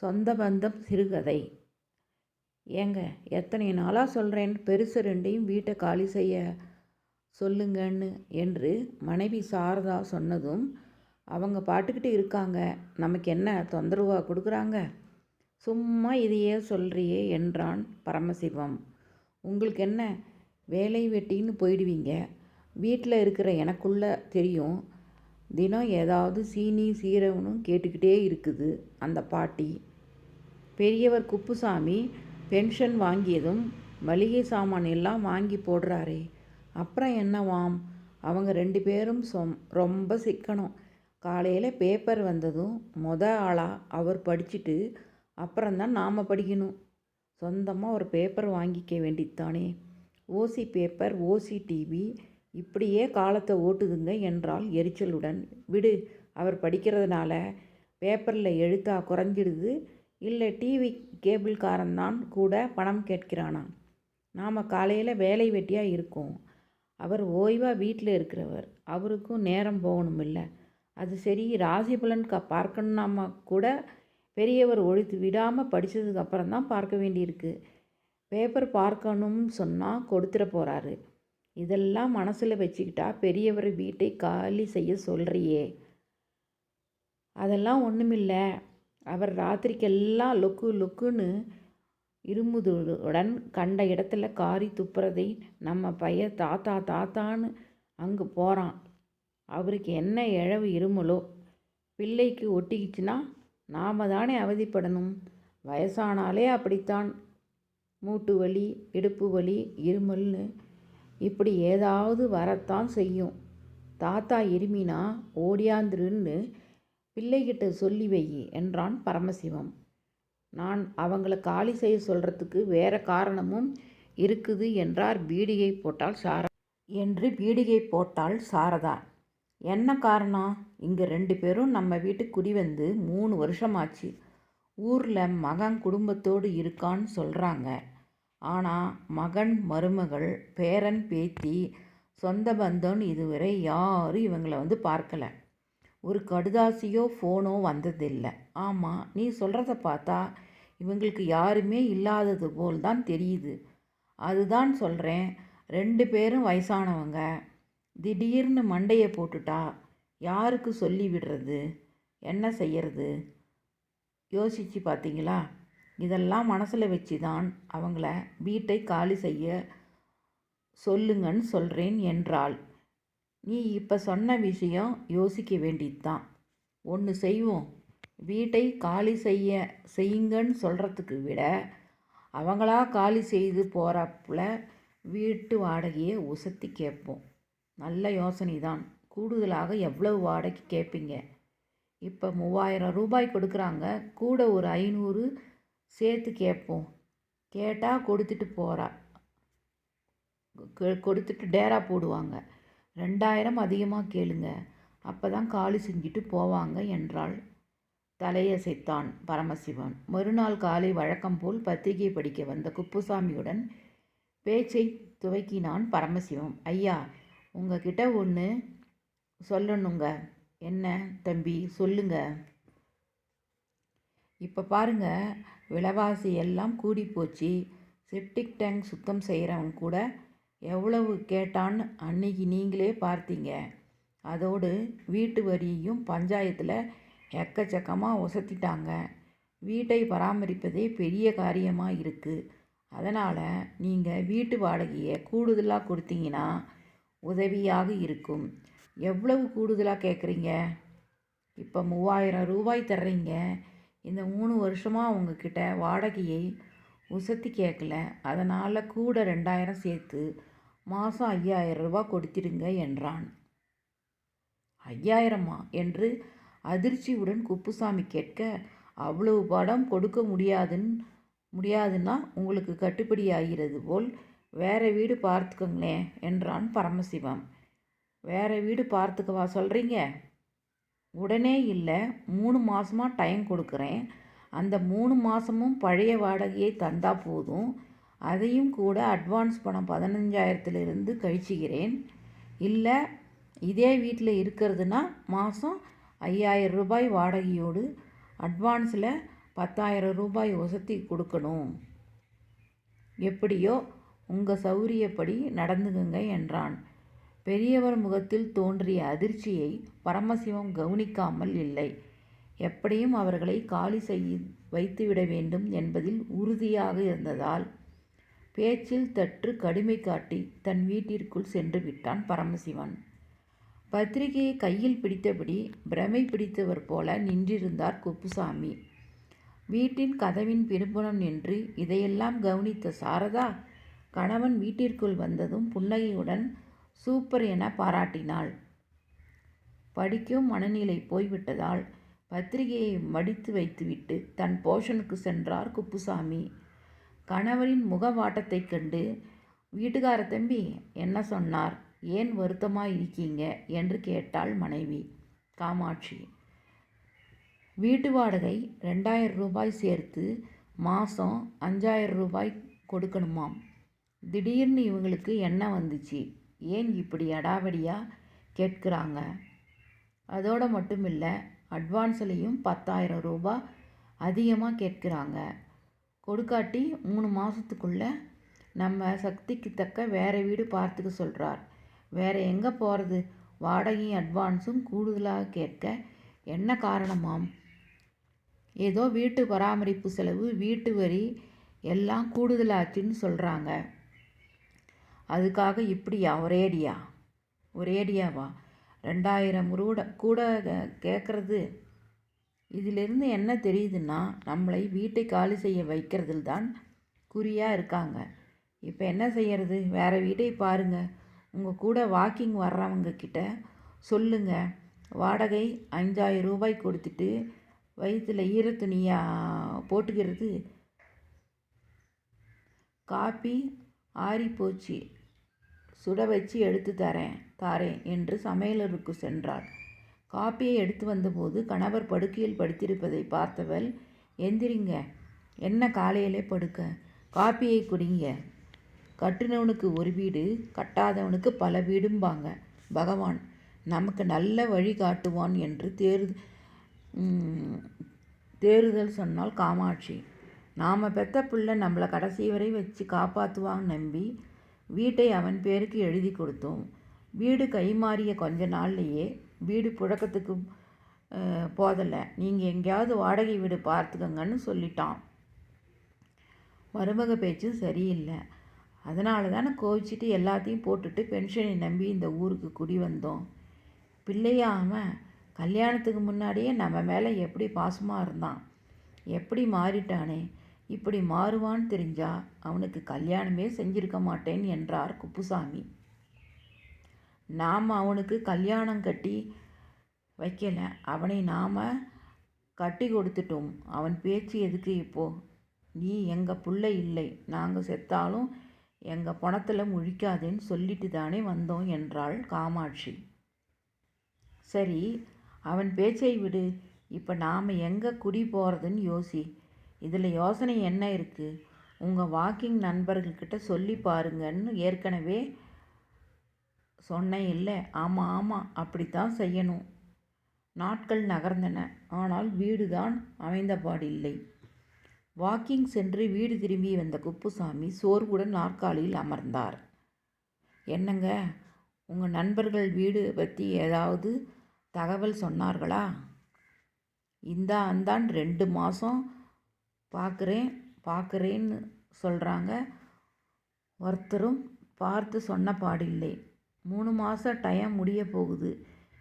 சொந்த பந்தம் சிறுகதை. ஏங்க எத்தனை நாளாக சொல்கிறேன் பெருசு ரெண்டையும் வீட்டை காலி செய்ய சொல்லுங்கன்னு என்று மனைவி சாரதா சொன்னதும் அவங்க பாட்டுக்கிட்டு இருக்காங்க. நமக்கு என்ன தொந்தரவாக கொடுக்குறாங்க? சும்மா இதையே சொல்கிறியே என்றான் பரமசிவம். உங்களுக்கு என்ன வேலை வெட்டின்னு போயிடுவீங்க? வீட்டில் இருக்கிற எனக்குள்ள தெரியும் தினம் ஏதாவது சீனி சீரவனும் கேட்டுக்கிட்டே இருக்குது அந்த பாட்டி. பெரியவர் குப்புசாமி பென்ஷன் வாங்கியதும் மளிகை சாமான் எல்லாம் வாங்கி போடுறாரே. அப்புறம் என்னவாம்? அவங்க ரெண்டு பேரும் சொம் ரொம்ப சிக்கனம். காலையில் பேப்பர் வந்ததும் மொத ஆளாக அவர் படிச்சுட்டு அப்புறம்தான் நாம் படிக்கணும். சொந்தமாக ஒரு பேப்பர் வாங்கிக்க வேண்டித்தானே. ஓசி பேப்பர் ஓசி டிவி இப்படியே காலத்தை ஓட்டுதுங்க என்றால் எரிச்சலுடன். விடு அவர் படிக்கிறதுனால பேப்பரில் எழுத்தா குறைஞ்சிடுது. இல்லை டிவி கேபிள்காரன்தான் கூட பணம் கேட்கிறானாம். நாம் காலையில் வேலை வெட்டியாக இருக்கோம். அவர் ஓய்வாக வீட்டில் இருக்கிறவர். அவருக்கும் நேரம் போகணும் இல்லை அது சரி ராசிபலன் க பார்க்கணுன்னாமா கூட பெரியவர் ஒழித்து விடாமல் படித்ததுக்கு அப்புறம் தான் பார்க்க வேண்டியிருக்கு. பேப்பர் பார்க்கணும்னு சொன்னால் கொடுத்துட போகிறாரு இதெல்லாம் மனசில் வச்சுக்கிட்டா பெரியவர் வீட்டை காலி செய்ய சொல்கிறியே அதெல்லாம் ஒன்றுமில்லை அவர் ராத்திரிக்கெல்லாம் லுக்கு லுக்குன்னு இருமுதுடன் கண்ட இடத்துல காரி துப்புறதை நம்ம பையன் தாத்தா தாத்தான்னு அங்கே போகிறான் அவருக்கு என்ன இழவு இருமலோ? பிள்ளைக்கு ஒட்டிக்கிச்சுன்னா நாம் தானே அவதிப்படணும். வயசானாலே அப்படித்தான். மூட்டு வலி இடுப்பு வலி இருமல்னு இப்படி ஏதாவது வரத்தான் செய்யும். தாத்தா இருமினா ஓடியாந்துருன்னு பிள்ளைகிட்ட சொல்லி வை என்றான் பரமசிவம். நான் அவங்கள காலி செய்ய சொல்கிறதுக்கு வேற காரணமும் இருக்குது என்றார் பீடிகை போட்டால் சார என்று பீடிகை போட்டால் சாரதா. என்ன காரணம்? இங்கே ரெண்டு பேரும் நம்ம வீட்டுக்கு குடி வந்து மூணு வருஷமாச்சு. ஊரில் மகன் குடும்பத்தோடு இருக்கான்னு சொல்கிறாங்க ஆனால் மகன் மருமகள் பேரன் பேத்தி சொந்த பந்தம்னு இதுவரை யாரும் இவங்களை வந்து பார்க்கல. ஒரு கடுதாசியோ ஃபோனோ வந்ததில்லை. ஆமாம் நீ சொல்கிறத பார்த்தா இவங்களுக்கு யாருமே இல்லாதது போல் தான் தெரியுது. அதுதான் சொல்கிறேன் ரெண்டு பேரும் வயசானவங்க. திடீர்னு மண்டையை போட்டுட்டா யாருக்கு சொல்லி விடுறது? என்ன செய்யறது? யோசித்து பார்த்தீங்களா? இதெல்லாம் மனசில் வச்சு தான் அவங்கள வீட்டை காலி செய்ய சொல்லுங்கன்னு சொல்கிறேன் என்றாள். நீ இப்போ சொன்ன விஷயம் யோசிக்க வேண்டியது தான் ஒன்று செய்வோம். வீட்டை காலி செய்ய செய்யுங்கன்னு சொல்கிறதுக்கு விட அவங்களா காலி செய்து போகிறப்புல வீட்டு வாடகையை உசத்தி கேட்போம். நல்ல யோசனை தான் கூடுதலாக எவ்வளவு வாடகை கேட்பீங்க? இப்போ மூவாயிரம் ரூபாய் கொடுக்குறாங்க. கூட ஒரு ஐநூறு சேர்த்து கேட்போம். கேட்டால் கொடுத்துட்டு போகிறா கொடுத்துட்டு டேரா போடுவாங்க. ரெண்டாயிரம் அதிகமாக கேளுங்க. அப்போ தான் காலி செஞ்சுட்டு போவாங்க என்றாள். தலையசைத்தான் பரமசிவன் மறுநாள் காலை வழக்கம் போல் பத்திரிகை படிக்க வந்த குப்புசாமியுடன் பேச்சை துவக்கினான் பரமசிவம். ஐயா உங்ககிட்ட ஒன்று சொல்லணுங்க. என்ன தம்பி சொல்லுங்க. இப்போ பாருங்க விலைவாசி எல்லாம் கூடி போச்சு செப்டிக் டேங்க் சுத்தம் செய்கிறவங்க கூட எவ்வளவு கேட்டான்னு அன்னைக்கு நீங்களே பார்த்தீங்க. அதோடு வீட்டு வரியையும் பஞ்சாயத்தில் எக்கச்சக்கமாக உசத்திட்டாங்க வீட்டை பராமரிப்பதே பெரிய காரியமாக இருக்குது அதனால் நீங்கள் வீட்டு வாடகையை கூடுதலாக கொடுத்தீங்கன்னா உதவியாக இருக்கும். எவ்வளவு கூடுதலாக கேட்குறீங்க இப்போ மூவாயிரம் ரூபாய் தர்றீங்க. இந்த மூணு வருஷமாக உங்ககிட்ட வாடகையை உசத்தி கேட்கல அதனால் கூட ரெண்டாயிரம் சேர்த்து மாதம் ஐயாயிரம் ரூபா கொடுத்திருங்க என்றான். ஐயாயிரமா? என்று அதிர்ச்சியுடன் குப்புசாமி கேட்க அவ்வளவு படம் கொடுக்க முடியாதுன்னு முடியாதுன்னா உங்களுக்கு கட்டுப்படி ஆகிறது போல் வேற வீடு பார்த்துக்கோங்களேன் என்றான் பரமசிவம். வேற வீடு பார்த்துக்கவா சொல்கிறீங்க உடனே இல்லை மூணு மாதமாக டைம் கொடுக்குறேன். அந்த மூணு மாதமும் பழைய வாடகையை தந்தால் போதும். அதையும் கூட அட்வான்ஸ் பணம் பதினஞ்சாயிரத்துலேருந்து கழிச்சுக்கிறேன். இல்லை இதே வீட்டில் இருக்கிறதுனா மாதம் ஐயாயிரம் ரூபாய் வாடகையோடு அட்வான்ஸில் பத்தாயிரம் ரூபாய் வசதி கொடுக்கணும். எப்படியோ உங்கள் சௌரியப்படி நடந்துக்குங்க என்றான். பெரியவர் முகத்தில் தோன்றிய அதிர்ச்சியை பரமசிவம் கவனிக்காமல் இல்லை. எப்படியும் அவர்களை காலி செய்ய வைத்துவிட வேண்டும் என்பதில் உறுதியாக இருந்ததால் பேச்சில் தற்று கடுமை காட்டி தன் வீட்டிற்குள் சென்று விட்டான் பரமசிவன். பத்திரிகையை கையில் பிடித்தபடி பிரமை பிடித்தவர் போல நின்றிருந்தார் குப்புசாமி. வீட்டின் கதவின் பின்புறம் நின்று இதையெல்லாம் கவனித்த சாரதா கணவன் வீட்டிற்குள் வந்ததும் புன்னகையுடன் சூப்பர் என பாராட்டினாள். படிக்கும் மனநிலை போய்விட்டதால் பத்திரிகையை மடித்து வைத்துவிட்டு தன் போஷனுக்கு சென்றார் குப்புசாமி. கணவரின் முகவாட்டத்தைக் கண்டு வீட்டுக்கார தம்பி என்ன சொன்னார்? ஏன் வருத்தமாக இருக்கீங்க? என்று கேட்டாள் மனைவி. காமாட்சி வீட்டு வாடகை ரெண்டாயிரம் ரூபாய் சேர்த்து மாதம் அஞ்சாயிரம் ரூபாய் கொடுக்கணுமாம். திடீர்னு இவங்களுக்கு என்ன வந்துச்சு? ஏன் இப்படி அடாவடியாக கேட்குறாங்க? அதோடு மட்டும் இல்லை அட்வான்ஸ்லேயும் பத்தாயிரம் ரூபாய் அதிகமாக கேட்குறாங்க. கொடுக்காட்டி மூணு மாதத்துக்குள்ளே நம்ம சக்திக்கு தக்க வேறு வீடு பார்த்துக்க சொல்கிறார் வேறு எங்கே போகிறது வாடகையும் அட்வான்ஸும் கூடுதலாக கேட்க என்ன காரணமாம்? ஏதோ வீட்டு பராமரிப்பு செலவு வீட்டு வரி எல்லாம் கூடுதலாச்சுன்னு சொல்கிறாங்க அதுக்காக இப்படியா ஒரேடியா ஒரேடியாவா ரெண்டாயிரம் ரூட கூட கேட்குறது இதிலிருந்து என்ன தெரியுதுன்னா நம்மளை வீட்டை காலி செய்ய வைக்கிறதில் தான் குறியாக இருக்காங்க. இப்போ என்ன செய்யறது? வேறு வீட்டை பாருங்கள் உங்கள் கூட வாக்கிங் வர்றவங்க கிட்ட சொல்லுங்கள் வாடகை அஞ்சாயிரம் ரூபாய் கொடுத்துட்டு வயிற்றில் ஈரத்துணியாக போட்டுக்கிறது. காப்பி ஆறிப்போச்சு சுட வச்சு எடுத்து தரேன் தாரேன் என்று சமையலருக்கு சென்றாள். காப்பியை எடுத்து வந்தபோது கணவர் படுக்கையில் படுத்திருப்பதை பார்த்தவள் எந்திரிங்க. என்ன காலையிலே படுக்க? காப்பியை குடிங்க. கட்டுனவனுக்கு ஒரு வீடு கட்டாதவனுக்கு பல வீடும்பாங்க. பகவான் நமக்கு நல்ல வழி காட்டுவான் என்று தேர் தேறுதல் சொன்னால் காமாட்சி. நாம் பெத்த பிள்ளை நம்மளை கடைசி வரை வச்சு காப்பாற்றுவாங்க நம்பி வீட்டை அவன் பேருக்கு எழுதி கொடுத்தோம். வீடு கைமாறிய கொஞ்ச நாள்லேயே வீடு புழக்கத்துக்கு போதலை. நீங்கள் எங்கேயாவது வாடகை வீடு பார்த்துக்கங்கன்னு சொல்லிட்டான். மருமக பேச்சும் சரியில்லை. அதனால தானே கோவிச்சிட்டு எல்லாத்தையும் போட்டுட்டு பென்ஷனை நம்பி இந்த ஊருக்கு குடி வந்தோம். பிள்ளையாமல் கல்யாணத்துக்கு முன்னாடியே நம்ம மேலே எப்படி பாசமாக இருந்தான்? எப்படி மாறிட்டானே? இப்படி மாறுவான்னு தெரிஞ்சா அவனுக்கு கல்யாணமே செஞ்சிருக்க மாட்டேன் என்றார் குப்புசாமி. நாம் அவனுக்கு கல்யாணம் கட்டி வைக்கலை. அவனை நாம் கட்டி கொடுத்துட்டோம். அவன் பேச்சு எதுக்கு இப்போது நீ எங்கள் பிள்ளை இல்லை. நாங்கள் செத்தாலும் எங்கள் பணத்தில் முழிக்காதேன்னு சொல்லிட்டு தானே வந்தோம் என்றாள் காமாட்சி. சரி அவன் பேச்சை விடு. இப்போ நாம் எங்கே குடி போகிறதுன்னு யோசி. இதில் யோசனை என்ன இருக்குது உங்கள் வாக்கிங் நண்பர்கள்கிட்ட சொல்லி பாருங்கன்னு ஏற்கனவே சொன்னேன் இல்லை. ஆமாம் ஆமாம் அப்படித்தான் செய்யணும். நாட்கள் நகர்ந்தன. ஆனால் வீடு தான் அமைந்தபாடில்லை. வாக்கிங் சென்று வீடு திரும்பி வந்த குப்புசாமி சோர்வுடன் நாற்காலியில் அமர்ந்தார். என்னங்க உங்கள் நண்பர்கள் வீடு பற்றி ஏதாவது தகவல் சொன்னார்களா? இந்தா அந்தான் ரெண்டு மாதம் பார்க்குறேன் பார்க்குறேன்னு சொல்கிறாங்க ஒருத்தரும் பார்த்து சொன்ன பாடில்லை மூணு மாதம் டைம் முடிய போகுது.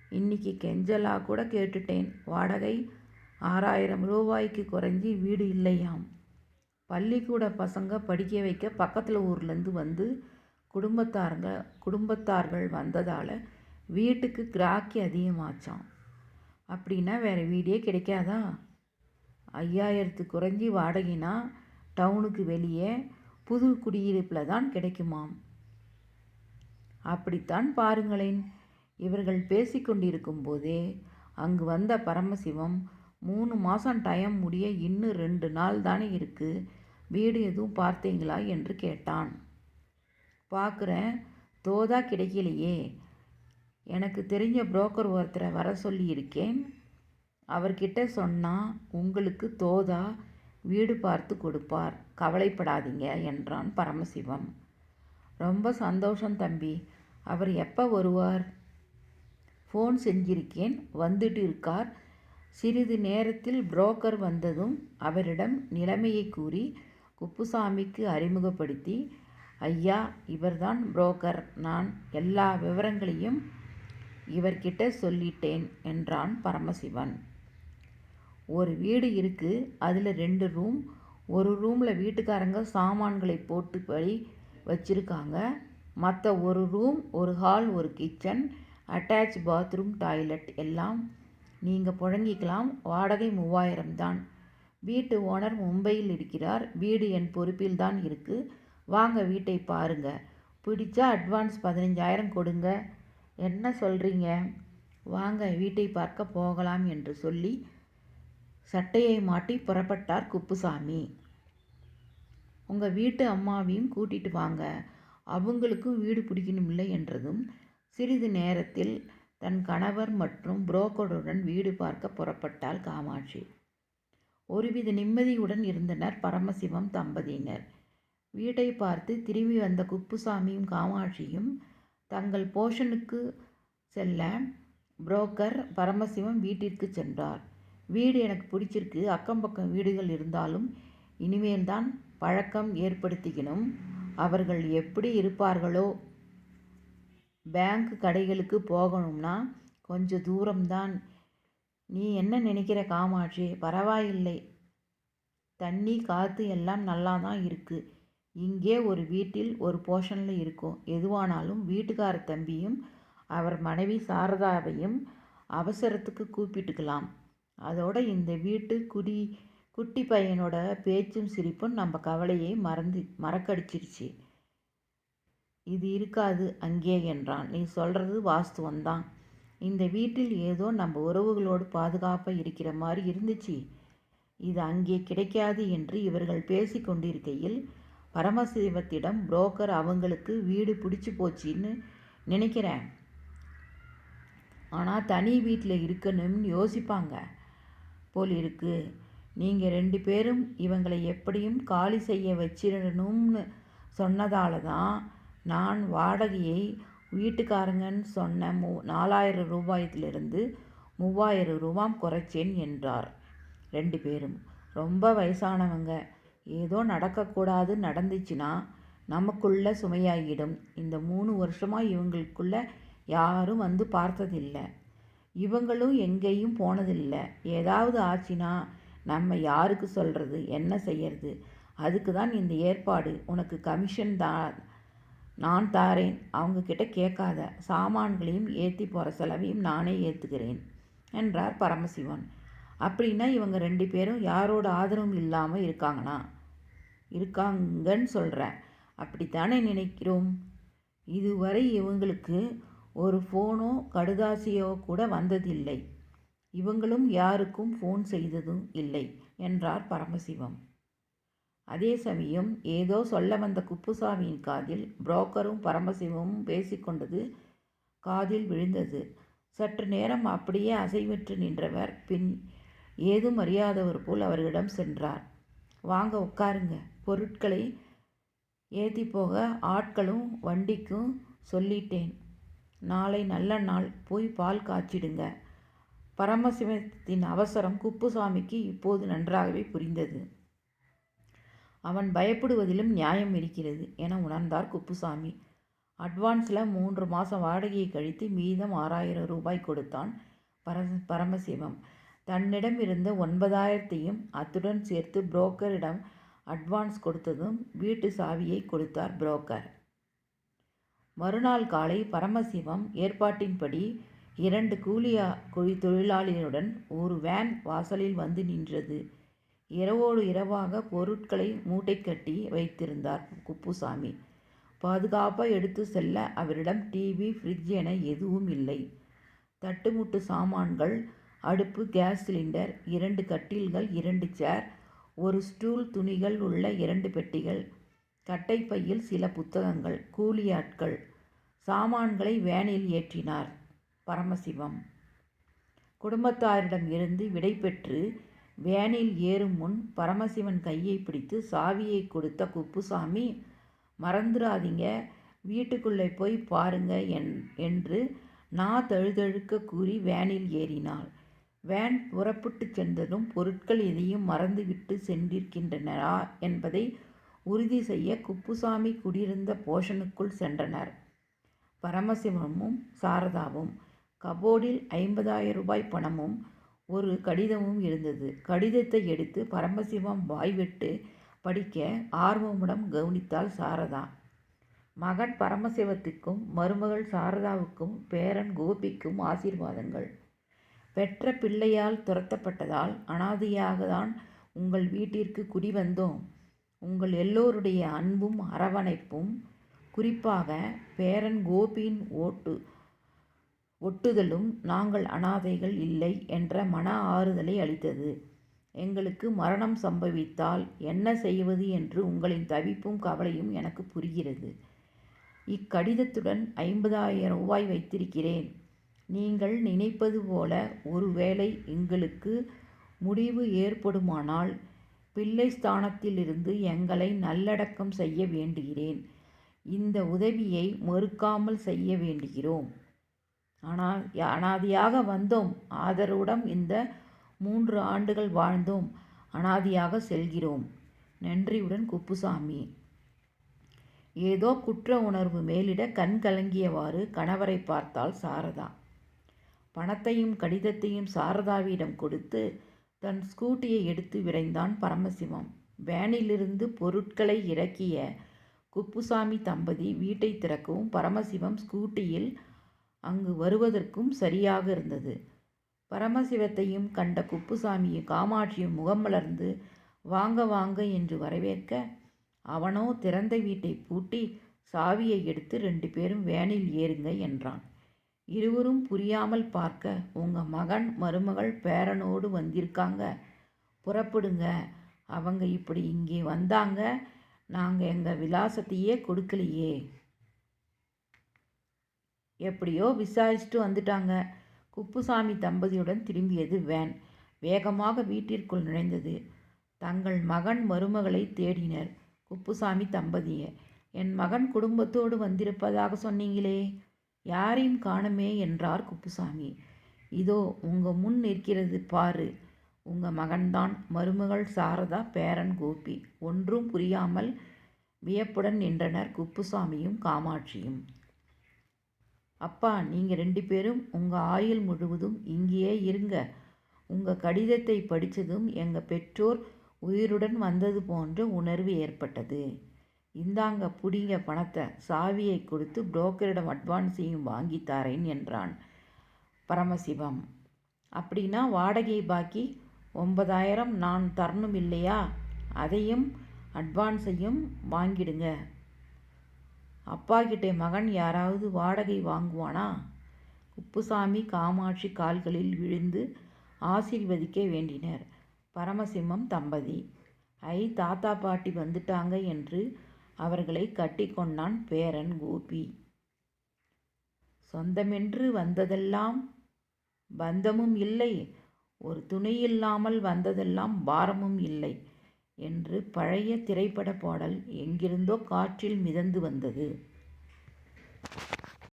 இன்றைக்கி கெஞ்சலாக கூட கேட்டுட்டேன். வாடகை ஆறாயிரம் ரூபாய்க்கு குறைஞ்சி வீடு இல்லையாம். பள்ளிக்கூட பசங்க படிக்க வைக்க பக்கத்தில் ஊர்லேருந்து வந்து குடும்பத்தாருங்க குடும்பத்தார்கள் வந்ததால் வீட்டுக்கு கிராக்கி அதிகமாச்சான் அப்படின்னா வேறு வீடே கிடைக்காதா? ஐயாயிரத்து குறைஞ்சி வாடகைனா டவுனுக்கு வெளியே புது குடியிருப்பில் தான் கிடைக்குமாம். அப்படித்தான் பாருங்களேன். இவர்கள் பேசிக்கொண்டிருக்கும் போதே அங்கு வந்த பரமசிவம் மூணு மாதம் டைம் முடிய இன்னும் ரெண்டு நாள் தானே இருக்குது வீடு எதுவும் பார்த்தீங்களா? என்று கேட்டான். பார்க்குறேன் தோதா கிடைக்கலையே. எனக்கு தெரிஞ்ச புரோக்கர் ஒருத்தரை வர சொல்லியிருக்கேன். அவர்கிட்ட சொன்னால் உங்களுக்கு தோதா வீடு பார்த்து கொடுப்பார் கவலைப்படாதீங்க என்றான் பரமசிவம். ரொம்ப சந்தோஷம் தம்பி. அவர் எப்போ வருவார்? ஃபோன் செஞ்சிருக்கேன் வந்துட்டு இருக்கார். சிறிது நேரத்தில் புரோக்கர் வந்ததும் அவரிடம் நிலைமையை கூறி குப்புசாமிக்கு அறிமுகப்படுத்தி ஐயா இவர்தான் புரோக்கர் நான் எல்லா விவரங்களையும் இவர்கிட்ட சொல்லிட்டேன் என்றான் பரமசிவன். ஒரு வீடு இருக்குது அதில் ரெண்டு ரூம் ஒரு ரூமில் வீட்டுக்காரங்க சாமான்களை போட்டு படி வச்சுருக்காங்க. மற்ற ஒரு ரூம் ஒரு ஹால் ஒரு கிச்சன் அட்டாச் பாத்ரூம் டாய்லெட் எல்லாம் நீங்கள் புழங்கிக்கலாம். வாடகை மூவாயிரம் தான். வீட்டு ஓனர் மும்பையில் இருக்கிறார். வீடு என் பொறுப்பில் தான் இருக்குது வாங்க வீட்டை பாருங்க. பிடிச்சா அட்வான்ஸ் பதினஞ்சாயிரம் கொடுங்க. என்ன சொல்கிறீங்க வாங்க வீட்டை பார்க்க போகலாம் என்று சொல்லி சட்டையை மாட்டி புறப்பட்டார் குப்புசாமி. உங்கள் வீட்டு அம்மாவையும் கூட்டிட்டு வாங்க. அவங்களுக்கும் வீடு பிடிக்கணுமில்லை என்றதும் சிறிது நேரத்தில் தன் கணவர் மற்றும் புரோக்கருடன் வீடு பார்க்க புறப்பட்டாள் காமாட்சி. ஒருவித நிம்மதியுடன் இருந்தனர் பரமசிவம் தம்பதியினர். வீட்டை பார்த்து திரும்பி வந்த குப்புசாமியும் காமாட்சியும் தங்கள் போஷனுக்கு செல்ல புரோக்கர் பரமசிவம் வீட்டிற்கு சென்றார். வீடு எனக்கு பிடிச்சிருக்கு. அக்கம் பக்கம் வீடுகள் இருந்தாலும் இனிமேல்தான் பழக்கம் ஏற்படுத்திக்கணும் அவர்கள் எப்படி இருப்பார்களோ பேங்க் கடைகளுக்கு போகணும்னா கொஞ்சம் தூரம்தான். நீ என்ன நினைக்கிற காமாட்சி? பரவாயில்லை. தண்ணி காற்று எல்லாம் நல்லா தான் இருக்குது இங்கே ஒரு வீட்டில் ஒரு போர்ஷனில் இருக்கும். எதுவானாலும் வீட்டுக்கார தம்பியும் அவர் மனைவி சாரதாவையும் அவசரத்துக்கு கூப்பிட்டுக்கலாம். அதோட இந்த வீட்டு குடி குட்டி பையனோட பேச்சும் சிரிப்பும் நம்ம கவலையை மறந்து மறக்கடிச்சிருச்சு. இது இருக்காது அங்கே என்றான். நீ சொல்கிறது வாஸ்துவந்தான் இந்த வீட்டில் ஏதோ நம்ம உறவுகளோடு பாதுகாப்பாக இருக்கிற மாதிரி இருந்துச்சு. இது அங்கே கிடைக்காது என்று இவர்கள் பேசி கொண்டிருக்கையில் பரமசிவத்திடம் புரோக்கர் அவங்களுக்கு வீடு பிடிச்சி போச்சின்னு நினைக்கிறேன். ஆனால் தனி வீட்டில் இருக்கணும்னு யோசிப்பாங்க. போல் இருக்கு. நீங்கள் ரெண்டு பேரும் இவங்களை எப்படியும் காலி செய்ய வச்சிடணும்னு சொன்னதால தான் நான் வாடகையை வீட்டுக்காரங்கன்னு சொன்ன மூ நாலாயிரம் ரூபாயத்திலிருந்து மூவாயிரம் ரூபாம் குறைச்சேன் என்றார். ரெண்டு பேரும். ரொம்ப வயசானவங்க. ஏதோ நடக்கக்கூடாது நடந்துச்சுன்னா நமக்குள்ள சுமையாகிடும். இந்த மூணு வருஷமாக இவங்களுக்குள்ள யாரும் வந்து பார்த்ததில்லை. இவங்களும் எங்கேயும் போனதில்லை. ஏதாவது ஆச்சுன்னா நம்ம யாருக்கு சொல்கிறது என்ன செய்யறது? அதுக்கு தான் இந்த ஏற்பாடு. உனக்கு கமிஷன் தான் நான் தாரேன். அவங்கக்கிட்ட கேட்காத. சாமான்களையும் ஏற்றி போகிற செலவையும் நானே ஏற்றுக்கிறேன் என்றார் பரமசிவன். அப்படின்னா இவங்க ரெண்டு பேரும் யாரோட ஆதரவும் இல்லாமல் இருக்காங்கண்ணா இருக்காங்கன்னு சொல்கிறேன் அப்படித்தானே நினைக்கிறோம்? இதுவரை இவங்களுக்கு ஒரு ஃபோனோ கடுதாசியோ கூட வந்ததில்லை. இவங்களும் யாருக்கும் ஃபோன் செய்ததும் இல்லை என்றார் பரமசிவம். அதே சமயம் ஏதோ சொல்ல வந்த குப்புசாமியின் காதில் புரோக்கரும் பரமசிவமும் பேசிக்கொண்டது காதில் விழுந்தது. சற்று நேரம் அப்படியே அசைவற்று நின்றவர் பின் ஏதும் அறியாதவர் போல் அவர்களிடம் சென்றார். வாங்க உட்காருங்க. பொருட்களை ஏற்றி போக ஆட்களும் வண்டிக்கும் சொல்லிட்டேன். நாளை நல்ல நாள். போய் பால் காய்ச்சிடுங்க. பரமசிவத்தின் அவசரம் குப்புசாமிக்கு இப்போது நன்றாகவே புரிந்தது. அவன் பயப்படுவதிலும் நியாயம் இருக்கிறது என உணர்ந்தார் குப்புசாமி. அட்வான்ஸில் மூன்று மாதம் வாடகையை கழித்து மீதம் ஆறாயிரம் ரூபாய் கொடுத்தான் பர பரமசிவம். தன்னிடம் இருந்த ஒன்பதாயிரத்தையும் அத்துடன் சேர்த்து புரோக்கரிடம் அட்வான்ஸ் கொடுத்ததும் வீட்டு சாவியை கொடுத்தார் புரோக்கர். மறுநாள் காலை பரமசிவம் ஏற்பாட்டின்படி இரண்டு கூலியா குழி தொழிலாளிகளுடன் ஒரு வேன் வாசலில் வந்து நின்றது. இரவோடு இரவாக பொருட்களை மூட்டை கட்டி வைத்திருந்தார் குப்புசாமி. பாதுகாப்பாக எடுத்து செல்ல அவரிடம் டிவி ஃப்ரிட்ஜ் என எதுவும் இல்லை. தட்டுமுட்டு சாமான்கள் அடுப்பு கேஸ் சிலிண்டர் இரண்டு கட்டில்கள் இரண்டு சேர் ஒரு ஸ்டூல் துணிகள் உள்ள இரண்டு பெட்டிகள் கட்டைப்பையில் சில புத்தகங்கள் கூலியாட்கள் சாமான்களை வேனில் ஏற்றினார். பரமசிவம். குடும்பத்தாரிடம் இருந்து விடை பெற்று வேனில் ஏறும் முன் பரமசிவன் கையை பிடித்து சாவியை கொடுத்த குப்புசாமி மறந்துடாதீங்க வீட்டுக்குள்ளே போய் பாருங்க என் என்று நா தழுதழுக்க கூறி வேனில் ஏறினாள். வேன் புறப்பட்டு சென்றதும் பொருட்கள் எதையும் மறந்துவிட்டு சென்றிருக்கின்றனரா என்பதை உறுதி செய்ய குப்புசாமி குடியிருந்த போஷனுக்குள் சென்றனர். பரமசிவமும் சாரதாவும் கபோர்டில் ஐம்பதாயிரம் ரூபாய் பணமும் ஒரு கடிதமும் இருந்தது. கடிதத்தை எடுத்து பரமசிவம் வாய்விட்டு படிக்க ஆர்வமுடன் கவனித்தாள் சாரதா. மகன் பரமசிவத்துக்கும் மருமகள் சாரதாவுக்கும் பேரன் கோபிக்கும் ஆசீர்வாதங்கள். பெற்ற பிள்ளையால் துரத்தப்பட்டதால் அனாதையாக தான் உங்கள் வீட்டிற்கு குடிவந்தோம் உங்கள் எல்லோருடைய அன்பும் அரவணைப்பும் குறிப்பாக பேரன் கோபியின் ஓட்டு ஒட்டுதலும் நாங்கள் அனாதைகள் இல்லை என்ற மன ஆறுதலை அளித்தது. எங்களுக்கு மரணம் சம்பவித்தால் என்ன செய்வது என்று உங்களின் தவிப்பும் கவலையும் எனக்கு புரிகிறது. இக்கடிதத்துடன் ஐம்பதாயிரம் ரூபாய் வைத்திருக்கிறேன். நீங்கள் நினைப்பது போல ஒருவேளை எங்களுக்கு முடிவு ஏற்படுமானால் பிள்ளை ஸ்தானத்திலிருந்து எங்களை நல்லடக்கம் செய்ய வேண்டுகிறேன். இந்த உதவியை மறுக்காமல் செய்ய வேண்டுகிறோம். ஆனால் அனாதியாக வந்தோம். ஆதரவுடன் இந்த மூன்று ஆண்டுகள் வாழ்ந்தோம். அனாதியாக செல்கிறோம். நன்றியுடன் குப்புசாமி. ஏதோ குற்ற உணர்வு மேலிட கண் கலங்கியவாறு கணவரை பார்த்தாள் சாரதா. பணத்தையும் கடிதத்தையும் சாரதாவிடம் கொடுத்து தன் ஸ்கூட்டியை எடுத்து விரைந்தான் பரமசிவம். வேனிலிருந்து பொருட்களை இறக்கிய குப்புசாமி தம்பதி வீட்டை திறக்கவும் பரமசிவம் ஸ்கூட்டியில் அங்கு வருவதற்கும் சரியாக இருந்தது. பரமசிவத்தையும் கண்ட குப்புசாமியும் காமாட்சியும் முகமலர்ந்து வாங்க வாங்க என்று வரவேற்க அவனோ திறந்த வீட்டை பூட்டி சாவியை எடுத்து ரெண்டு பேரும் வேனில் ஏறுங்க என்றான். இருவரும் புரியாமல் பார்க்க உங்க மகன் மருமகள் பேரனோடு வந்திருக்காங்க. புறப்படுங்க. அவங்க இப்படி இங்கே வந்தாங்க. நாங்கள் எங்கள் விலாசத்தையே கொடுக்கலையே. எப்படியோ விசாரிச்சுட்டு வந்துட்டாங்க. குப்புசாமி தம்பதியுடன் திரும்பியது வேன். வேகமாக வீட்டிற்குள் நுழைந்தது. தங்கள் மகன் மருமகளை தேடினர். குப்புசாமி தம்பதியை என் மகன் குடும்பத்தோடு வந்திருப்பதாக சொன்னீங்களே. யாரையும் காணுமே என்றார் குப்புசாமி. இதோ உங்க முன் நிற்கிறது பாரு. உங்க மகன்தான் மருமகள் சாரதா பேரன் கோபி. ஒன்றும் புரியாமல் வியப்புடன் நின்றனர் குப்புசாமியும் காமாட்சியும். அப்பா நீங்கள் ரெண்டு பேரும் உங்கள் ஆயுள் முழுவதும் இங்கேயே இருங்க. உங்கள் கடிதத்தை படித்ததும் எங்கள் பெற்றோர் உயிருடன் வந்தது போன்ற உணர்வு ஏற்பட்டது. இந்தாங்க புடிங்க பணத்தை. சாவியை கொடுத்து புரோக்கரிடம் அட்வான்ஸையும் வாங்கி தாரேன் என்றான் பரமசிவம். அப்படின்னா வாடகை பாக்கி ஒன்பதாயிரம் நான் தரணும் இல்லையா? அதையும் அட்வான்ஸையும் வாங்கிடுங்க. அப்பா கிட்டே மகன் யாராவது வாடகை வாங்குவானா? உப்புசாமி காமாட்சி கால்களில் விழுந்து ஆசீர்வதிக்க வேண்டினர். பரமசிம்மம் தம்பதி. ஐ தாத்தா பாட்டி வந்துட்டாங்க என்று அவர்களை கட்டிக்கொண்டான் பேரன் கோபி. சொந்தமென்று வந்ததெல்லாம் பந்தமும் இல்லை. ஒரு துணையில்லாமல் வந்ததெல்லாம் பாரமும் இல்லை. என்று பழைய திரைப்பட பாடல் எங்கிருந்தோ காற்றில் மிதந்து வந்தது.